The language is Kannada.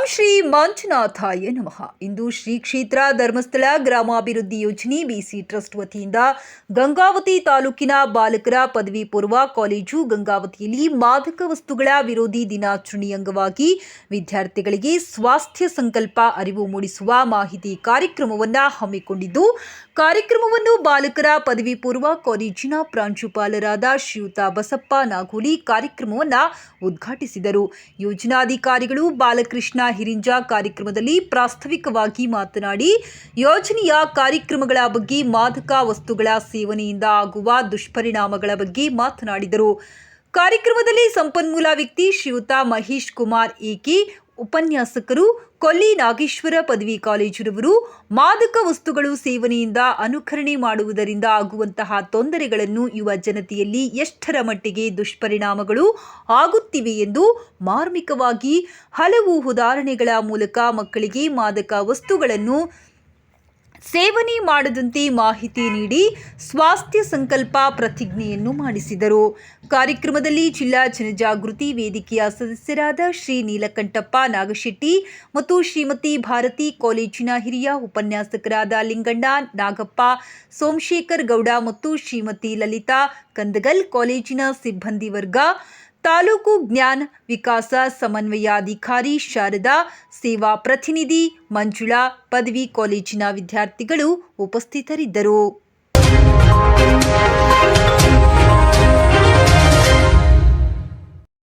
ಮಂಜುನಾಥಾಯ ನಮಃ ಇಂದು ಶ್ರೀ ಕ್ಷೇತ್ರ ಧರ್ಮಸ್ಥಳ ಗ್ರಾಮಾಭಿವೃದ್ಧಿ ಯೋಜನೆ ಬಿಸಿ ಟ್ರಸ್ಟ್ ವತಿಯಿಂದ ಗಂಗಾವತಿ ತಾಲೂಕಿನ ಬಾಲಕರ ಪದವಿ ಪೂರ್ವ ಕಾಲೇಜು ಗಂಗಾವತಿಯಲ್ಲಿ ಮಾದಕ ವಸ್ತುಗಳ ವಿರೋಧಿ ದಿನಾಚರಣೆ ಅಂಗವಾಗಿ ವಿದ್ಯಾರ್ಥಿಗಳಿಗೆ ಸ್ವಾಸ್ಥ್ಯ ಸಂಕಲ್ಪ ಅರಿವು ಮೂಡಿಸುವ ಮಾಹಿತಿ ಕಾರ್ಯಕ್ರಮವನ್ನು ಹಮ್ಮಿಕೊಂಡಿದ್ದು, ಕಾರ್ಯಕ್ರಮವನ್ನು ಬಾಲಕರ ಪದವಿ ಪೂರ್ವ ಕಾಲೇಜಿನ ಪ್ರಾಂಶುಪಾಲರಾದ ಶ್ರೀಯುತ ಬಸಪ್ಪ ನಾಗೋಲಿ ಕಾರ್ಯಕ್ರಮವನ್ನು ಉದ್ಘಾಟಿಸಿದರು. ಯೋಜನಾಧಿಕಾರಿಗಳು ಬಾಲಕೃಷ್ಣ ಹಿರಿಂಜ ಕಾರ್ಯಕ್ರಮದಲ್ಲಿ ಪ್ರಾಸ್ತಾವಿಕವಾಗಿ ಮಾತನಾಡಿ, ಯೋಜನೆಯ ಕಾರ್ಯಕ್ರಮಗಳ ಬಗ್ಗೆ ಮಾದಕ ವಸ್ತುಗಳ ಸೇವನೆಯಿಂದ ಆಗುವ ದುಷ್ಪರಿಣಾಮಗಳ ಬಗ್ಗೆ ಮಾತನಾಡಿದರು. ಕಾರ್ಯಕ್ರಮದಲ್ಲಿ ಸಂಪನ್ಮೂಲ ವ್ಯಕ್ತಿ ಶ್ರೀಯುತ ಮಹೇಶ್ ಕುಮಾರ್ ಏಕೆ ಉಪನ್ಯಾಸಕರು ಕೊಲ್ಲಿ ನಾಗೇಶ್ವರ ಪದವಿ ಕಾಲೇಜಿನವರು. ಮಾದಕ ವಸ್ತುಗಳು ಸೇವನೆಯಿಂದ ಅನುಕರಣೆ ಮಾಡುವುದರಿಂದ ಆಗುವಂತಹ ತೊಂದರೆಗಳನ್ನು ಯುವ ಜನತೆಯಲ್ಲಿ ಎಷ್ಟರ ಮಟ್ಟಿಗೆ ದುಷ್ಪರಿಣಾಮಗಳು ಆಗುತ್ತಿವೆ ಎಂದು ಮಾರ್ಮಿಕವಾಗಿ ಹಲವು ಉದಾಹರಣೆಗಳ ಮೂಲಕ ಮಕ್ಕಳಿಗೆ ಮಾದಕ ವಸ್ತುಗಳನ್ನು ಸೇವನೆ ಮಾಡದಂತೆ ಮಾಹಿತಿ ನೀಡಿ ಸ್ವಾಸ್ಥ್ಯ ಸಂಕಲ್ಪ ಪ್ರತಿಜ್ಞೆಯನ್ನು ಮಾಡಿಸಿದರು. ಕಾರ್ಯಕ್ರಮದಲ್ಲಿ ಜಿಲ್ಲಾ ಜನಜಾಗೃತಿ ವೇದಿಕೆಯ ಸದಸ್ಯರಾದ ಶ್ರೀ ನೀಲಕಂಠಪ್ಪ ನಾಗಶೆಟ್ಟಿ ಮತ್ತು ಶ್ರೀಮತಿ ಭಾರತಿ ಕಾಲೇಜಿನ ಹಿರಿಯ ಉಪನ್ಯಾಸಕರಾದ ಲಿಂಗಣ್ಣ ನಾಗಪ್ಪ, ಸೋಮಶೇಖರ್ ಗೌಡ ಮತ್ತು ಶ್ರೀಮತಿ ಲಲಿತಾ ಕಂದಗಲ್ ಕಾಲೇಜಿನ ಸಿಬ್ಬಂದಿ ವರ್ಗ ತಾಲೂಕು ಜ್ಞಾನ ವಿಕಾಸ ಸಮನ್ವಯಾಧಿಕಾರಿ ಶಾರದಾ ಸೇವಾ ಪ್ರತಿನಿಧಿ ಮಂಜುಳಾ ಪದವಿ ಕಾಲೇಜಿನ ವಿದ್ಯಾರ್ಥಿಗಳು ಉಪಸ್ಥಿತರಿದ್ದರು.